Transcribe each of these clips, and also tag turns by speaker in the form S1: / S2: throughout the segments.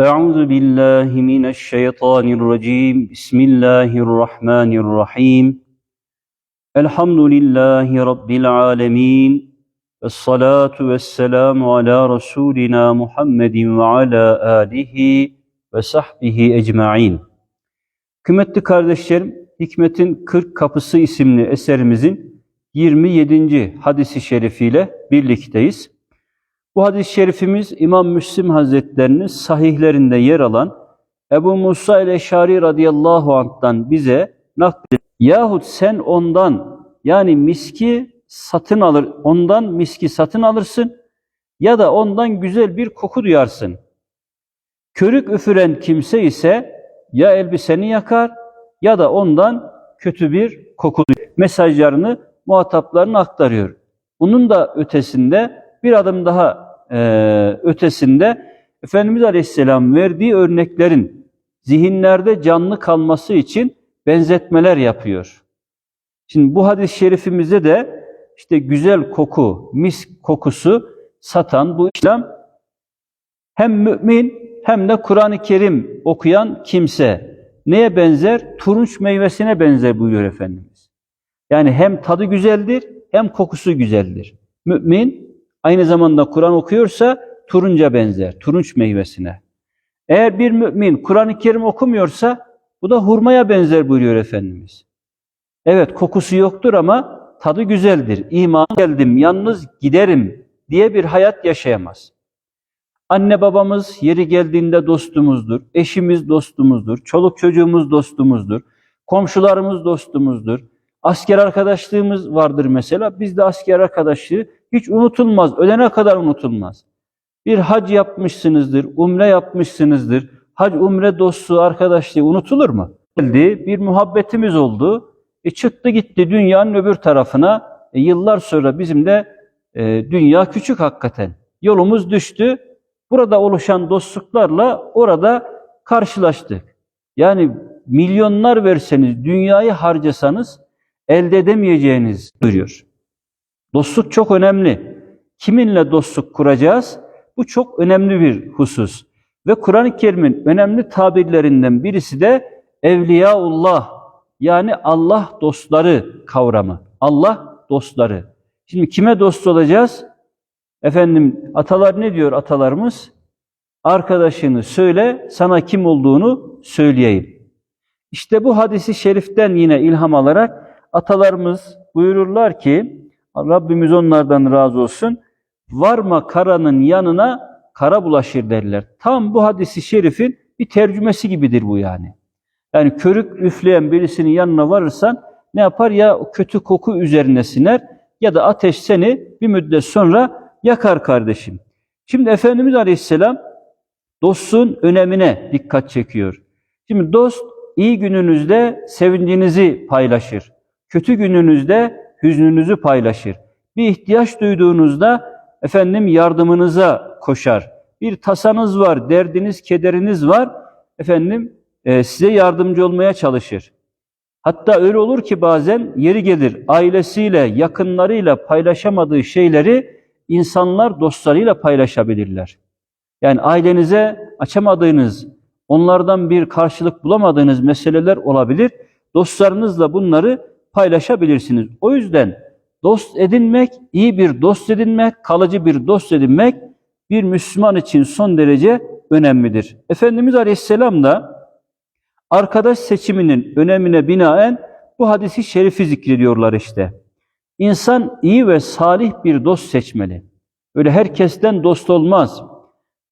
S1: أعوذ بالله من الشيطان الرجيم بسم الله الرحمن الرحيم الحمد لله رب العالمين والصلاة والسلام على رسولنا محمد وعلى آله وصحبه ecmaîn. Kıymetli kardeşlerim, Hikmetin 40 Kapısı isimli eserimizin 27. hadisi şerifiyle birlikteyiz. Bu hadis-i şerifimiz İmam Müslim Hazretlerinin sahihlerinde yer alan Ebu Musa el-Eşari radıyallahu anh'tan bize nakledilir. Yahut sen ondan yani miski satın alır, ondan miski satın alırsın ya da ondan güzel bir koku duyarsın. Körük üfüren kimse ise ya elbiseni yakar ya da ondan kötü bir koku duyar. Mesajlarını muhataplarına aktarıyor. Bunun da ötesinde bir adım daha e, ötesinde Efendimiz Aleyhisselam verdiği örneklerin zihinlerde canlı kalması için benzetmeler yapıyor. Şimdi bu hadis-i şerifimizde de işte güzel koku, mis kokusu satan bu İslam hem mümin hem de Kur'an-ı Kerim okuyan kimse neye benzer? Turunç meyvesine benzer buyuruyor Efendimiz. Yani hem tadı güzeldir hem kokusu güzeldir. Mümin aynı zamanda Kur'an okuyorsa turunca benzer, turunç meyvesine. Eğer bir mümin Kur'an-ı Kerim okumuyorsa bu da hurmaya benzer buyuruyor Efendimiz. Evet kokusu yoktur ama tadı güzeldir. İman geldim, yalnız giderim diye bir hayat yaşayamaz. Anne babamız yeri geldiğinde dostumuzdur, eşimiz dostumuzdur, çoluk çocuğumuz dostumuzdur, komşularımız dostumuzdur. Asker arkadaşlığımız vardır mesela. Bizde asker arkadaşlığı hiç unutulmaz, ölene kadar unutulmaz. Bir hac yapmışsınızdır, umre yapmışsınızdır. Hac, umre dostluğu, arkadaşlığı unutulur mu? Geldi, bir muhabbetimiz oldu. E çıktı gitti dünyanın öbür tarafına. E yıllar sonra bizim de e, dünya küçük hakikaten. Yolumuz düştü. Burada oluşan dostluklarla orada karşılaştık. Yani milyonlar verseniz, dünyayı harcasanız elde edemeyeceğiniz duruyor. Dostluk çok önemli. Kiminle dostluk kuracağız? Bu çok önemli bir husus. Ve Kur'an-ı Kerim'in önemli tabirlerinden birisi de Evliyaullah yani Allah dostları kavramı. Allah dostları. Şimdi kime dost olacağız? Efendim atalar ne diyor atalarımız? Arkadaşını söyle, sana kim olduğunu söyleyeyim. İşte bu hadisi şeriften yine ilham alarak atalarımız buyururlar ki, Rabbimiz onlardan razı olsun, varma karanın yanına kara bulaşır derler. Tam bu hadisi şerifin bir tercümesi gibidir bu yani. Yani körük üfleyen birisinin yanına varırsan ne yapar? Ya kötü koku üzerine siner ya da ateş seni bir müddet sonra yakar kardeşim. Şimdi Efendimiz Aleyhisselam dostluğun önemine dikkat çekiyor. Şimdi dost iyi gününüzde sevincinizi paylaşır. Kötü gününüzde hüznünüzü paylaşır. Bir ihtiyaç duyduğunuzda efendim yardımınıza koşar. Bir tasanız var, derdiniz, kederiniz var. Efendim e, size yardımcı olmaya çalışır. Hatta öyle olur ki bazen yeri gelir ailesiyle, yakınlarıyla paylaşamadığı şeyleri insanlar dostlarıyla paylaşabilirler. Yani ailenize açamadığınız, onlardan bir karşılık bulamadığınız meseleler olabilir. Dostlarınızla bunları paylaşabilirsiniz. O yüzden dost edinmek, iyi bir dost edinmek, kalıcı bir dost edinmek bir Müslüman için son derece önemlidir. Efendimiz Aleyhisselam da arkadaş seçiminin önemine binaen bu hadisi şerifi zikrediyorlar işte. İnsan iyi ve salih bir dost seçmeli. Öyle herkesten dost olmaz.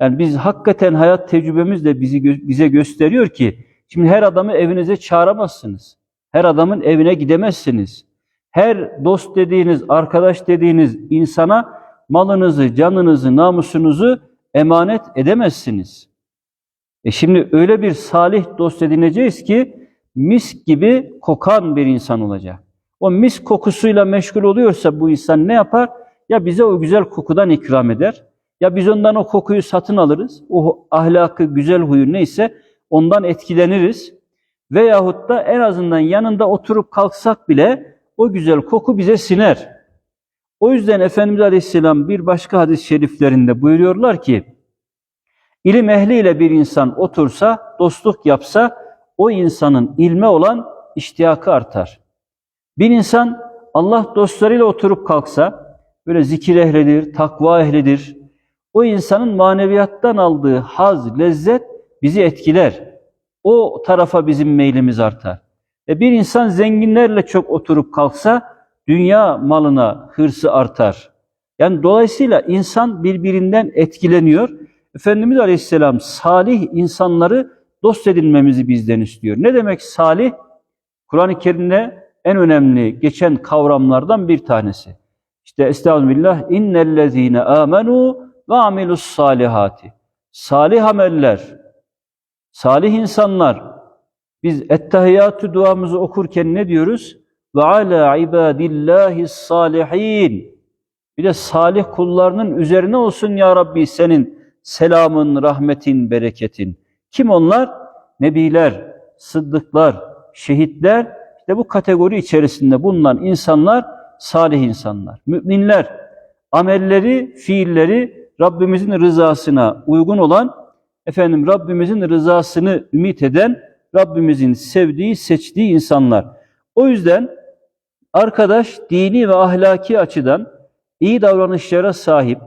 S1: Yani biz hakikaten hayat tecrübemiz de bizi bize gösteriyor ki şimdi her adamı evinize çağıramazsınız. Her adamın evine gidemezsiniz. Her dost dediğiniz, arkadaş dediğiniz insana malınızı, canınızı, namusunuzu emanet edemezsiniz. E şimdi öyle bir salih dost edineceğiz ki mis gibi kokan bir insan olacak. O mis kokusuyla meşgul oluyorsa bu insan ne yapar? Ya bize o güzel kokudan ikram eder, ya biz ondan o kokuyu satın alırız, o ahlakı, güzel huyu neyse ondan etkileniriz. Veyahut da en azından yanında oturup kalksak bile o güzel koku bize siner. O yüzden Efendimiz Aleyhisselam bir başka hadis-i şeriflerinde buyuruyorlar ki, İlim ehliyle bir insan otursa, dostluk yapsa o insanın ilme olan iştiyakı artar. Bir insan Allah dostlarıyla oturup kalksa, böyle zikir ehlidir, takva ehlidir, o insanın maneviyattan aldığı haz, lezzet bizi etkiler. O tarafa bizim meylimiz artar. E bir insan zenginlerle çok oturup kalksa, dünya malına hırsı artar. Yani dolayısıyla insan birbirinden etkileniyor. Efendimiz Aleyhisselam salih insanları dost edinmemizi bizden istiyor. Ne demek salih? Kur'an-ı Kerim'de en önemli geçen kavramlardan bir tanesi. İşte Estağfirullah innellezine amenu ve amilus salihati. Salih ameller, salih insanlar. Biz ettehiyyatü duamızı okurken ne diyoruz? Ve ala ibadillahi salihin. Bir de salih kullarının üzerine olsun ya Rabbi senin selamın, rahmetin, bereketin. Kim onlar? Nebiler, sıddıklar, şehitler. İşte bu kategori içerisinde bulunan insanlar salih insanlar. Müminler, amelleri, fiilleri Rabbimizin rızasına uygun olan, efendim Rabbimizin rızasını ümit eden, Rabbimizin sevdiği, seçtiği insanlar. O yüzden arkadaş dini ve ahlaki açıdan iyi davranışlara sahip,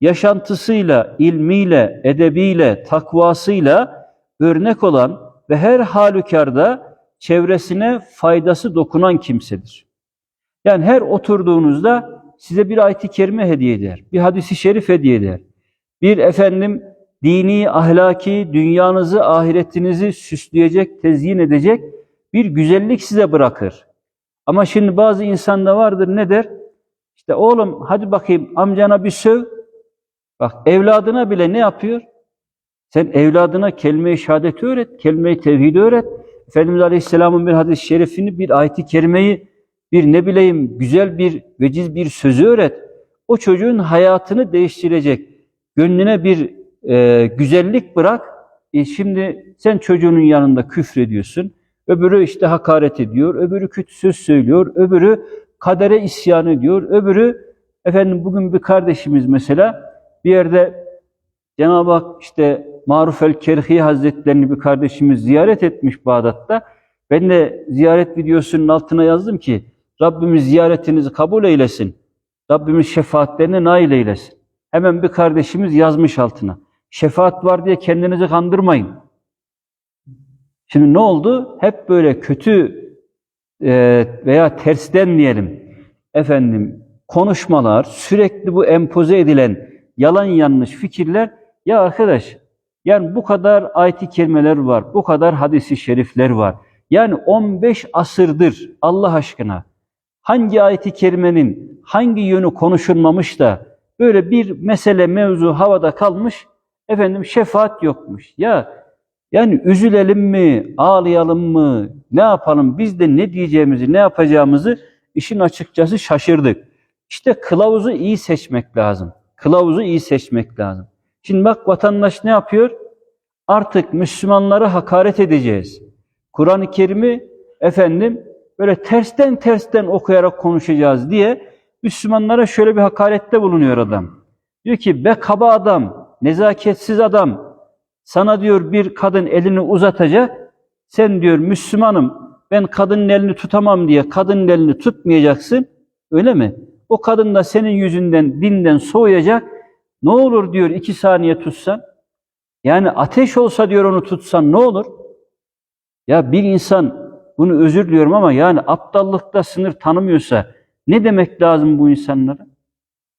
S1: yaşantısıyla, ilmiyle, edebiyle, takvasıyla örnek olan ve her halükarda çevresine faydası dokunan kimsedir. Yani her oturduğunuzda size bir ayet-i kerime hediye eder, bir hadisi şerif hediye eder. Bir efendim dini, ahlaki, dünyanızı, ahiretinizi süsleyecek, tezyin edecek bir güzellik size bırakır. Ama şimdi bazı insanda vardır ne der? İşte oğlum hadi bakayım amcana bir söv. Bak evladına bile ne yapıyor? Sen evladına kelime-i şehadeti öğret, kelime-i tevhidi öğret. Efendimiz Aleyhisselam'ın bir hadis-i şerifini, bir ayet-i kerimeyi, bir ne bileyim güzel bir veciz bir sözü öğret. O çocuğun hayatını değiştirecek. Gönlüne bir e, güzellik bırak. E şimdi sen çocuğunun yanında küfrediyorsun. Öbürü işte hakaret ediyor, öbürü kötü söz söylüyor, öbürü kadere isyan ediyor, öbürü efendim bugün bir kardeşimiz mesela bir yerde Cenab-ı Hak işte Maruf el-Kerhi Hazretlerini bir kardeşimiz ziyaret etmiş Bağdat'ta. Ben de ziyaret videosunun altına yazdım ki Rabbimiz ziyaretinizi kabul eylesin. Rabbimiz şefaatlerine nail eylesin. Hemen bir kardeşimiz yazmış altına. Şefaat var diye kendinizi kandırmayın. Şimdi ne oldu? Hep böyle kötü e, veya tersten diyelim efendim konuşmalar, sürekli bu empoze edilen yalan yanlış fikirler ya arkadaş yani bu kadar ayet-i var, bu kadar hadisi şerifler var. Yani 15 asırdır Allah aşkına hangi ayet-i kerimenin hangi yönü konuşulmamış da böyle bir mesele mevzu havada kalmış efendim şefaat yokmuş. Ya yani üzülelim mi, ağlayalım mı, ne yapalım, biz de ne diyeceğimizi, ne yapacağımızı işin açıkçası şaşırdık. İşte kılavuzu iyi seçmek lazım. Kılavuzu iyi seçmek lazım. Şimdi bak vatandaş ne yapıyor? Artık Müslümanları hakaret edeceğiz. Kur'an-ı Kerim'i efendim böyle tersten tersten okuyarak konuşacağız diye Müslümanlara şöyle bir hakarette bulunuyor adam. Diyor ki be kaba adam, nezaketsiz adam, sana diyor bir kadın elini uzatacak, sen diyor Müslümanım ben kadının elini tutamam diye kadının elini tutmayacaksın, öyle mi? O kadın da senin yüzünden, dinden soğuyacak, ne olur diyor iki saniye tutsan, yani ateş olsa diyor onu tutsan ne olur? Ya bir insan, bunu özür diliyorum ama yani aptallıkta sınır tanımıyorsa ne demek lazım bu insanlara?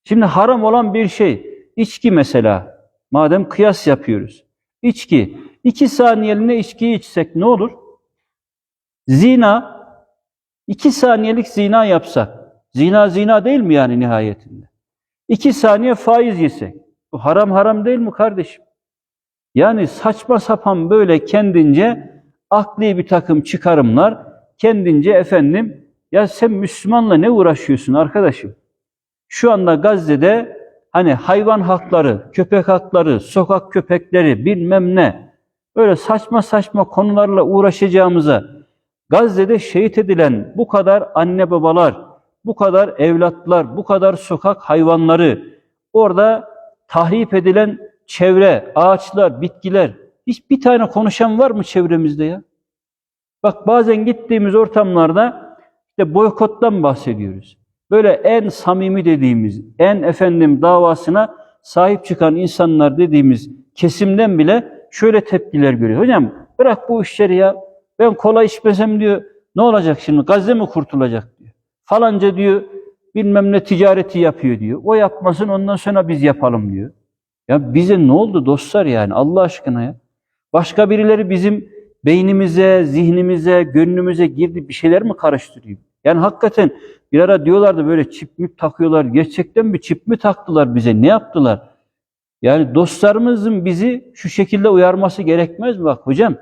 S1: Şimdi haram olan bir şey, içki mesela, madem kıyas yapıyoruz. İçki. İki saniyeliğine içkiyi içsek ne olur? Zina. iki saniyelik zina yapsak. Zina zina değil mi yani nihayetinde? İki saniye faiz yesek. Bu haram haram değil mi kardeşim? Yani saçma sapan böyle kendince akli bir takım çıkarımlar, kendince efendim ya sen Müslümanla ne uğraşıyorsun arkadaşım? Şu anda Gazze'de hani hayvan hakları, köpek hakları, sokak köpekleri bilmem ne böyle saçma saçma konularla uğraşacağımıza Gazze'de şehit edilen bu kadar anne babalar, bu kadar evlatlar, bu kadar sokak hayvanları, orada tahrip edilen çevre, ağaçlar, bitkiler. Hiç bir tane konuşan var mı çevremizde ya? Bak bazen gittiğimiz ortamlarda işte boykottan bahsediyoruz. Böyle en samimi dediğimiz, en efendim davasına sahip çıkan insanlar dediğimiz kesimden bile şöyle tepkiler görüyor. Hocam bırak bu işleri ya. Ben kola içmesem diyor. Ne olacak şimdi? Gazze mi kurtulacak diyor. Falanca diyor bilmem ne ticareti yapıyor diyor. O yapmasın ondan sonra biz yapalım diyor. Ya bize ne oldu dostlar yani Allah aşkına ya. Başka birileri bizim beynimize, zihnimize, gönlümüze girdi bir şeyler mi karıştırıyor? Yani hakikaten bir ara diyorlardı böyle çip mi takıyorlar. Gerçekten bir çip mi taktılar bize? Ne yaptılar? Yani dostlarımızın bizi şu şekilde uyarması gerekmez mi? Bak hocam,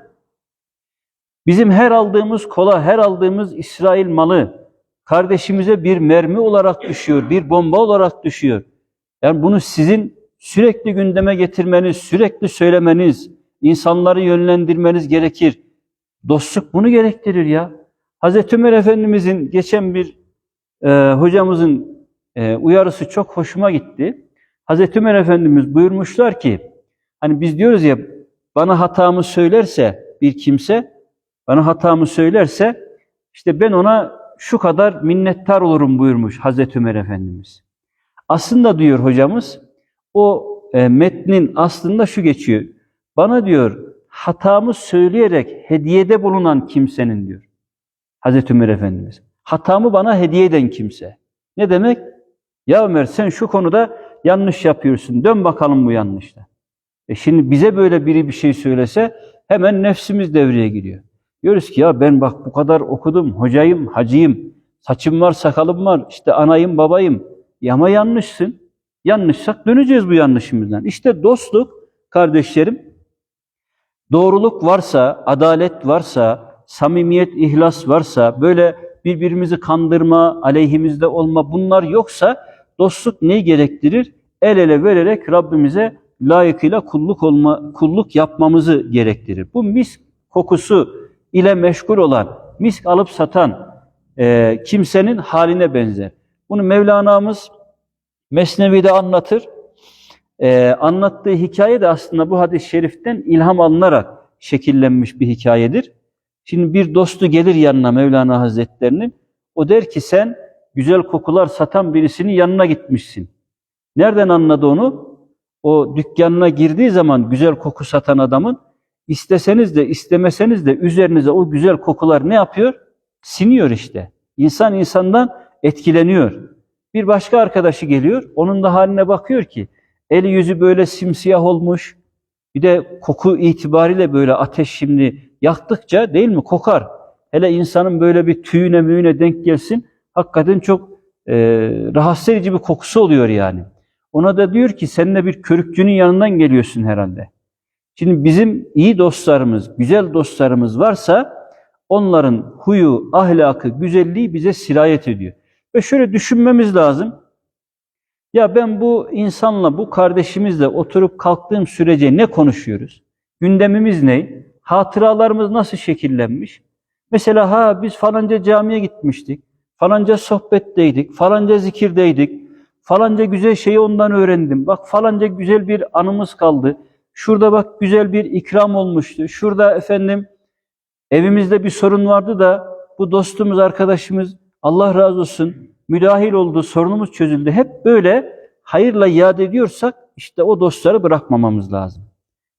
S1: bizim her aldığımız kola, her aldığımız İsrail malı kardeşimize bir mermi olarak düşüyor, bir bomba olarak düşüyor. Yani bunu sizin sürekli gündeme getirmeniz, sürekli söylemeniz, insanları yönlendirmeniz gerekir. Dostluk bunu gerektirir ya. Hazreti Ömer Efendimizin geçen bir e, hocamızın e, uyarısı çok hoşuma gitti. Hazreti Ömer Efendimiz buyurmuşlar ki, hani biz diyoruz ya, bana hatamı söylerse bir kimse, bana hatamı söylerse, işte ben ona şu kadar minnettar olurum buyurmuş Hazreti Ömer Efendimiz. Aslında diyor hocamız, o e, metnin aslında şu geçiyor. Bana diyor, hatamı söyleyerek hediyede bulunan kimsenin diyor. Hazreti Ömer Efendimiz. Hatamı bana hediye eden kimse. Ne demek? Ya Ömer sen şu konuda yanlış yapıyorsun. Dön bakalım bu yanlışta. E şimdi bize böyle biri bir şey söylese hemen nefsimiz devreye giriyor. Diyoruz ki ya ben bak bu kadar okudum, hocayım, hacıyım, saçım var, sakalım var, işte anayım, babayım. Ya ama yanlışsın. Yanlışsak döneceğiz bu yanlışımızdan. İşte dostluk kardeşlerim, doğruluk varsa, adalet varsa, samimiyet, ihlas varsa, böyle birbirimizi kandırma, aleyhimizde olma bunlar yoksa dostluk neyi gerektirir? El ele vererek Rabbimize layıkıyla kulluk olma, kulluk yapmamızı gerektirir. Bu misk kokusu ile meşgul olan, misk alıp satan e, kimsenin haline benzer. Bunu Mevlana'mız Mesnevi'de anlatır. E, anlattığı hikaye de aslında bu hadis-i şeriften ilham alınarak şekillenmiş bir hikayedir. Şimdi bir dostu gelir yanına Mevlana Hazretlerinin. O der ki sen güzel kokular satan birisinin yanına gitmişsin. Nereden anladı onu? O dükkanına girdiği zaman güzel koku satan adamın isteseniz de istemeseniz de üzerinize o güzel kokular ne yapıyor? Siniyor işte. İnsan insandan etkileniyor. Bir başka arkadaşı geliyor, onun da haline bakıyor ki eli yüzü böyle simsiyah olmuş. Bir de koku itibariyle böyle ateş şimdi yaktıkça değil mi kokar. Hele insanın böyle bir tüyüne müyüne denk gelsin hakikaten çok e, rahatsız edici bir kokusu oluyor yani. Ona da diyor ki sen de bir körükçünün yanından geliyorsun herhalde. Şimdi bizim iyi dostlarımız, güzel dostlarımız varsa onların huyu, ahlakı, güzelliği bize sirayet ediyor. Ve şöyle düşünmemiz lazım. Ya ben bu insanla, bu kardeşimizle oturup kalktığım sürece ne konuşuyoruz? Gündemimiz ne? Hatıralarımız nasıl şekillenmiş? Mesela ha biz falanca camiye gitmiştik, falanca sohbetteydik, falanca zikirdeydik, falanca güzel şeyi ondan öğrendim. Bak falanca güzel bir anımız kaldı. Şurada bak güzel bir ikram olmuştu. Şurada efendim evimizde bir sorun vardı da bu dostumuz, arkadaşımız Allah razı olsun müdahil oldu, sorunumuz çözüldü. Hep böyle hayırla yad ediyorsak işte o dostları bırakmamamız lazım.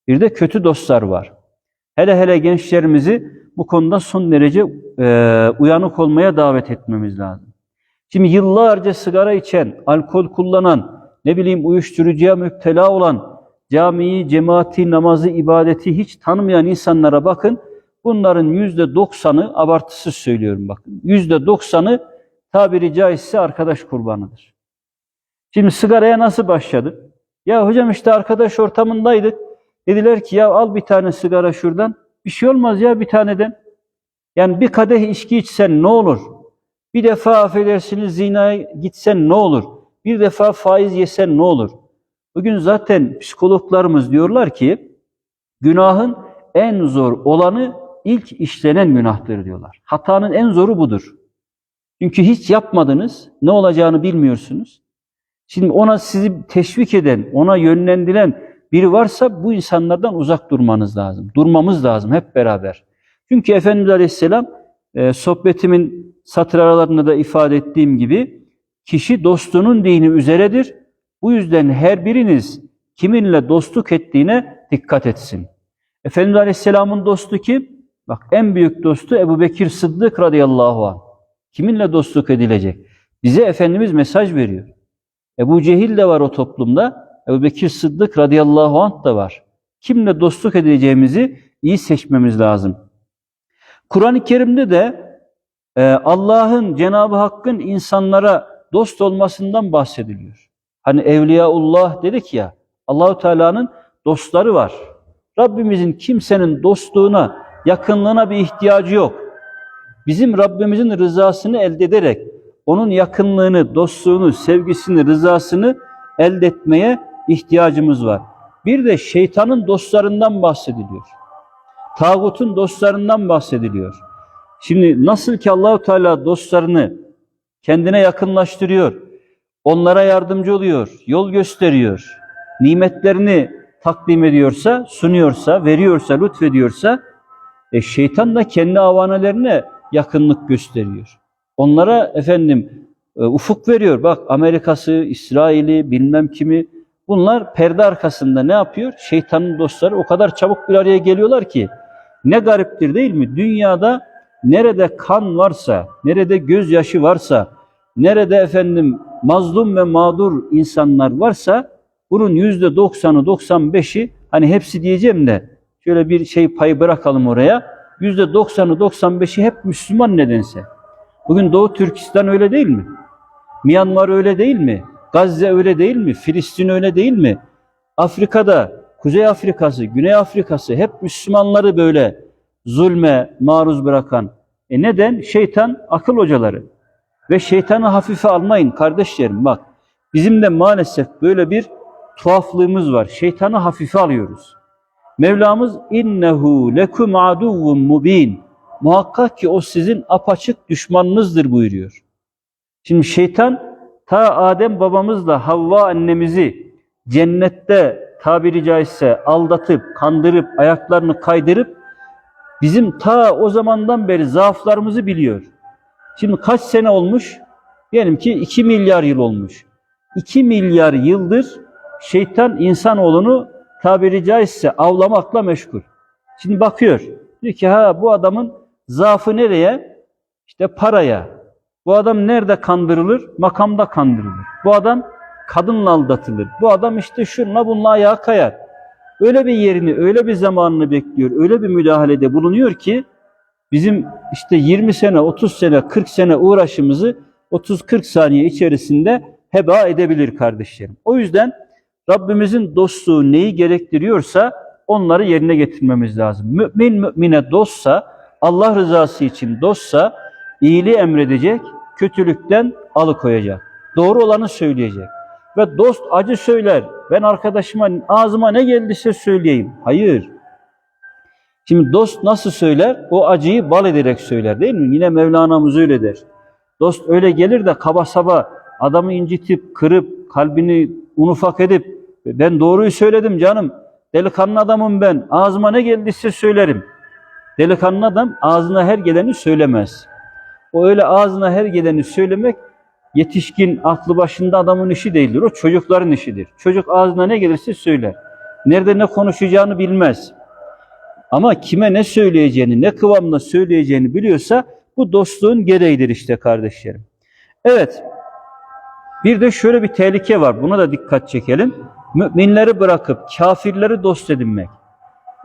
S1: Bir de kötü dostlar var. Hele hele gençlerimizi bu konuda son derece e, uyanık olmaya davet etmemiz lazım. Şimdi yıllarca sigara içen, alkol kullanan, ne bileyim uyuşturucuya müptela olan, camiyi, cemaati, namazı, ibadeti hiç tanımayan insanlara bakın. Bunların yüzde doksanı, abartısız söylüyorum bakın, yüzde doksanı tabiri caizse arkadaş kurbanıdır. Şimdi sigaraya nasıl başladı? Ya hocam işte arkadaş ortamındaydık. Dediler ki ya al bir tane sigara şuradan. Bir şey olmaz ya bir taneden. Yani bir kadeh içki içsen ne olur? Bir defa affedersiniz zinaya gitsen ne olur? Bir defa faiz yesen ne olur? Bugün zaten psikologlarımız diyorlar ki günahın en zor olanı ilk işlenen günahtır diyorlar. Hatanın en zoru budur. Çünkü hiç yapmadınız, ne olacağını bilmiyorsunuz. Şimdi ona sizi teşvik eden, ona yönlendiren biri varsa bu insanlardan uzak durmanız lazım. Durmamız lazım hep beraber. Çünkü Efendimiz Aleyhisselam e, sohbetimin satır aralarında da ifade ettiğim gibi kişi dostunun dini üzeredir. Bu yüzden her biriniz kiminle dostluk ettiğine dikkat etsin. Efendimiz Aleyhisselam'ın dostu kim? Bak en büyük dostu Ebu Bekir Sıddık radıyallahu anh. Kiminle dostluk edilecek? Bize Efendimiz mesaj veriyor. Ebu Cehil de var o toplumda. Ebu Bekir Sıddık radıyallahu anh da var. Kimle dostluk edeceğimizi iyi seçmemiz lazım. Kur'an-ı Kerim'de de e, Allah'ın, Cenab-ı Hakk'ın insanlara dost olmasından bahsediliyor. Hani Evliyaullah dedik ya, Allahu Teala'nın dostları var. Rabbimizin kimsenin dostluğuna, yakınlığına bir ihtiyacı yok. Bizim Rabbimizin rızasını elde ederek onun yakınlığını, dostluğunu, sevgisini, rızasını elde etmeye ihtiyacımız var. Bir de şeytanın dostlarından bahsediliyor. Tağutun dostlarından bahsediliyor. Şimdi nasıl ki Allahu Teala dostlarını kendine yakınlaştırıyor, onlara yardımcı oluyor, yol gösteriyor, nimetlerini takdim ediyorsa, sunuyorsa, veriyorsa, lütfediyorsa, e, şeytan da kendi avanelerine yakınlık gösteriyor. Onlara efendim e, ufuk veriyor. Bak Amerika'sı, İsrail'i, bilmem kimi. Bunlar perde arkasında ne yapıyor? Şeytanın dostları o kadar çabuk bir araya geliyorlar ki ne gariptir değil mi? Dünyada nerede kan varsa, nerede gözyaşı varsa, nerede efendim mazlum ve mağdur insanlar varsa bunun yüzde doksanı, doksan beşi hani hepsi diyeceğim de şöyle bir şey pay bırakalım oraya. Yüzde doksanı, doksan beşi hep Müslüman nedense. Bugün Doğu Türkistan öyle değil mi? Myanmar öyle değil mi? Gazze öyle değil mi? Filistin öyle değil mi? Afrika'da, Kuzey Afrika'sı, Güney Afrika'sı hep Müslümanları böyle zulme maruz bırakan. E neden? Şeytan akıl hocaları. Ve şeytanı hafife almayın kardeşlerim bak. Bizim de maalesef böyle bir tuhaflığımız var. Şeytanı hafife alıyoruz. Mevlamız innehu lekum aduvvun mubin. Muhakkak ki o sizin apaçık düşmanınızdır buyuruyor. Şimdi şeytan ta Adem babamızla Havva annemizi cennette tabiri caizse aldatıp, kandırıp, ayaklarını kaydırıp bizim ta o zamandan beri zaaflarımızı biliyor. Şimdi kaç sene olmuş? Diyelim ki 2 milyar yıl olmuş. 2 milyar yıldır şeytan insanoğlunu tabiri caizse avlamakla meşgul. Şimdi bakıyor. Diyor ki ha bu adamın zaafı nereye? İşte paraya. Bu adam nerede kandırılır? Makamda kandırılır. Bu adam kadınla aldatılır. Bu adam işte şunla bununla ayağa kayar. Öyle bir yerini, öyle bir zamanını bekliyor, öyle bir müdahalede bulunuyor ki bizim işte 20 sene, 30 sene, 40 sene uğraşımızı 30-40 saniye içerisinde heba edebilir kardeşlerim. O yüzden Rabbimizin dostluğu neyi gerektiriyorsa onları yerine getirmemiz lazım. Mümin mümine dostsa, Allah rızası için dostsa iyiliği emredecek, kötülükten alıkoyacak. Doğru olanı söyleyecek. Ve dost acı söyler. Ben arkadaşıma ağzıma ne geldiyse söyleyeyim. Hayır. Şimdi dost nasıl söyler? O acıyı bal ederek söyler değil mi? Yine Mevlana'mız öyle der. Dost öyle gelir de kaba saba adamı incitip, kırıp, kalbini un ufak edip ben doğruyu söyledim canım. Delikanlı adamım ben. Ağzıma ne geldiyse söylerim. Delikanlı adam ağzına her geleni söylemez. O öyle ağzına her geleni söylemek yetişkin aklı başında adamın işi değildir. O çocukların işidir. Çocuk ağzına ne gelirse söyler. Nerede ne konuşacağını bilmez. Ama kime ne söyleyeceğini, ne kıvamla söyleyeceğini biliyorsa bu dostluğun gereğidir işte kardeşlerim. Evet. Bir de şöyle bir tehlike var. Buna da dikkat çekelim. Müminleri bırakıp kafirleri dost edinmek,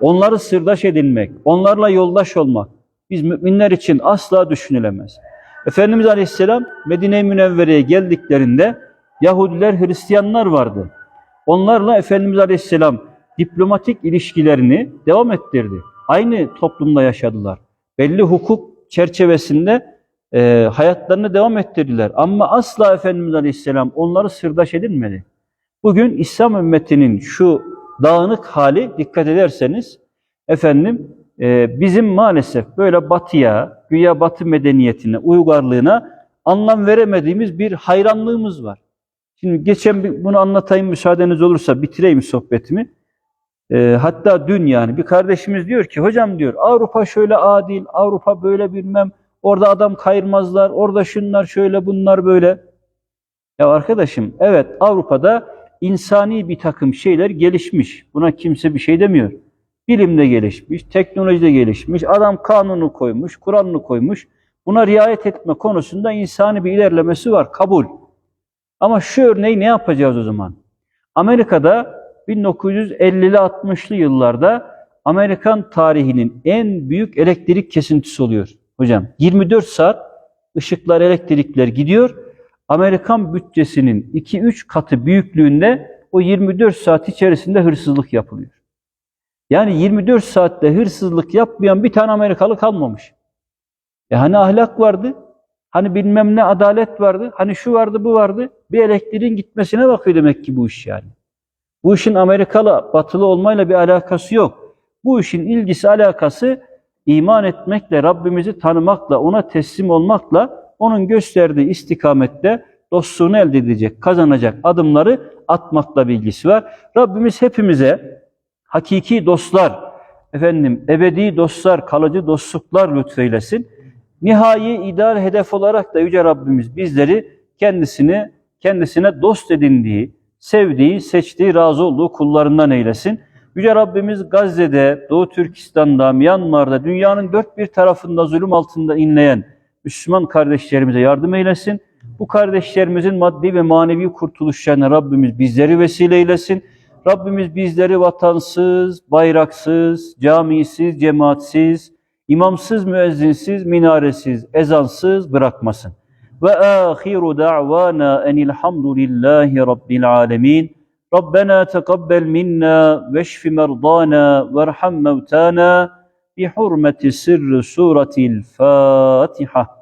S1: onları sırdaş edinmek, onlarla yoldaş olmak biz müminler için asla düşünülemez. Efendimiz Aleyhisselam Medine-i Münevvere'ye geldiklerinde Yahudiler, Hristiyanlar vardı. Onlarla Efendimiz Aleyhisselam diplomatik ilişkilerini devam ettirdi. Aynı toplumda yaşadılar. Belli hukuk çerçevesinde e, hayatlarını devam ettirdiler. Ama asla Efendimiz Aleyhisselam onları sırdaş edinmedi. Bugün İslam ümmetinin şu dağınık hali dikkat ederseniz efendim e, bizim maalesef böyle batıya, güya batı medeniyetine, uygarlığına anlam veremediğimiz bir hayranlığımız var. Şimdi geçen bunu anlatayım müsaadeniz olursa bitireyim sohbetimi. Ee, hatta dün yani bir kardeşimiz diyor ki hocam diyor Avrupa şöyle adil, Avrupa böyle bilmem, orada adam kayırmazlar, orada şunlar şöyle bunlar böyle. Ya arkadaşım evet Avrupa'da insani bir takım şeyler gelişmiş. Buna kimse bir şey demiyor. Bilimde gelişmiş, teknolojide gelişmiş, adam kanunu koymuş, Kur'an'ını koymuş. Buna riayet etme konusunda insani bir ilerlemesi var, kabul. Ama şu örneği ne yapacağız o zaman? Amerika'da 1950'li 60'lı yıllarda Amerikan tarihinin en büyük elektrik kesintisi oluyor hocam. 24 saat ışıklar, elektrikler gidiyor. Amerikan bütçesinin 2-3 katı büyüklüğünde o 24 saat içerisinde hırsızlık yapılıyor. Yani 24 saatte hırsızlık yapmayan bir tane Amerikalı kalmamış. E hani ahlak vardı, hani bilmem ne adalet vardı, hani şu vardı bu vardı. Bir elektriğin gitmesine bakıyor demek ki bu iş yani. Bu işin Amerikalı, batılı olmayla bir alakası yok. Bu işin ilgisi, alakası iman etmekle, Rabbimizi tanımakla, ona teslim olmakla, onun gösterdiği istikamette dostluğunu elde edecek, kazanacak adımları atmakla bilgisi var. Rabbimiz hepimize hakiki dostlar, efendim ebedi dostlar, kalıcı dostluklar lütfeylesin. Nihai ideal hedef olarak da Yüce Rabbimiz bizleri kendisini, kendisine dost edindiği, sevdiği, seçtiği, razı olduğu kullarından eylesin. Yüce Rabbimiz Gazze'de, Doğu Türkistan'da, Myanmar'da, dünyanın dört bir tarafında zulüm altında inleyen Müslüman kardeşlerimize yardım eylesin. Bu kardeşlerimizin maddi ve manevi kurtuluşlarına Rabbimiz bizleri vesile eylesin. Rabbimiz bizleri vatansız, bayraksız, camisiz, cemaatsiz, imamsız, müezzinsiz, minaresiz, ezansız bırakmasın. Ve ahiru da'vana enil hamdulillahi rabbil alemin. Rabbena tekabbel minna veşfi merdana verham mevtana bi hurmeti sirri suratil Fatiha.